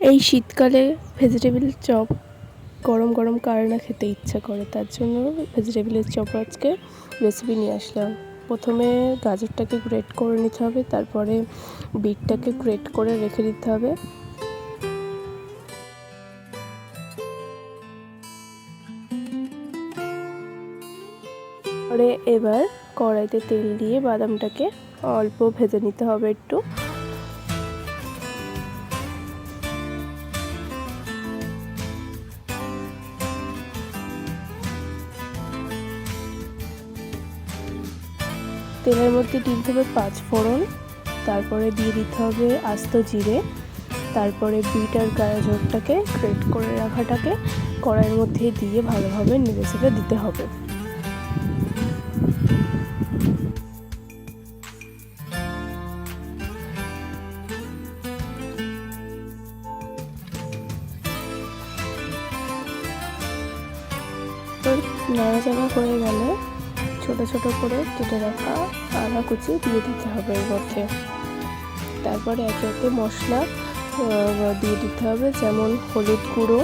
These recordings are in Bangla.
এই শীতকালে ভেজিটেবিল চপ গরম গরম কার না খেতে ইচ্ছা করে। তার জন্য ভেজিটেবিলের চপ আজকে রেসিপি নিয়ে আসলাম। প্রথমে গাজরটাকে গ্রেট করে নিতে হবে, তারপরে বিটটাকে গ্রেট করে রেখে দিতে হবে। এবার কড়াইতে তেল দিয়ে বাদামটাকে অল্প ভেজে নিতে হবে একটু। তেলের মধ্যে দিতে হবে পাঁচ ফোড়ন, তারপরে দিয়ে দিতে হবে আস্ত জিরে, তারপরে বিট আর গাজরটাকে গ্রেট করে রাখাটাকে কড়াইয়ের মধ্যে দিয়ে ভালোভাবে নেড়ে চেড়ে দিতে হবে। নাড়াচাড়া করে গেলে ছোট ছোট করে কেটে রাখা আদা কুচি দিয়ে দিতে হবে এর মধ্যে। তারপরে একে একে মশলা দিয়ে দিতে হবে, যেমন হলুদ গুঁড়ো,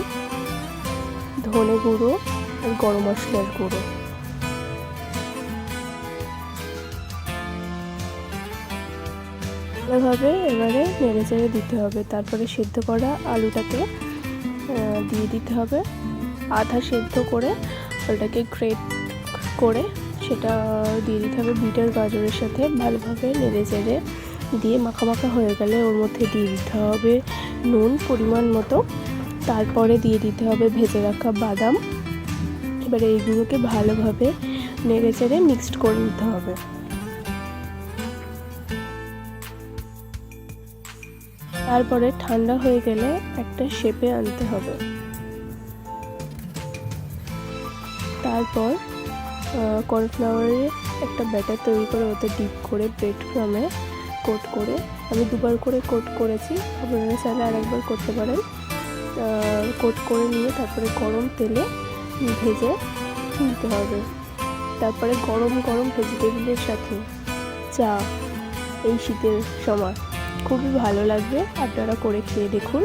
ধনে গুঁড়ো, আর গরম মশলার গুঁড়ো। ভালোভাবে এবারে নেড়ে চেড়ে দিতে হবে। তারপরে সেদ্ধ করা আলুটাকে দিয়ে দিতে হবে। আধা সেদ্ধ করে ওটাকে গ্রেট করে সেটা দিয়ে দিতে হবে বিটার গাজরের সাথে ভালোভাবে নেড়ে চেড়ে দিয়ে মাখা মাখা হয়ে গেলে ওর মধ্যে দিয়ে দিতে হবে নুন পরিমাণ মতো। তারপরে দিয়ে দিতে হবে ভেজে রাখা বাদাম। এবারে এইগুলোকে ভালোভাবে নেড়ে চেড়ে মিক্সড করে নিতে হবে। তারপরে ঠান্ডা হয়ে গেলে একটা শেপে আনতে হবে। তারপর কর্নফ্লাওয়ারে একটা ব্যাটার তৈরি করে ওতে ডিপ করে ব্রেড ক্রামে কোট করে। আমি দুবার করে কোট করেছি। আপনারা চাইলে আরেকবার করতে পারেন। কোট করে নিয়ে তারপরে গরম তেলে ভেজে নিতে হবে। তারপরে গরম গরম ভেজিটেবিলের সাথে চা এই শীতের সময়। খুবই ভালো লাগবে। আপনারা করে খেয়ে দেখুন।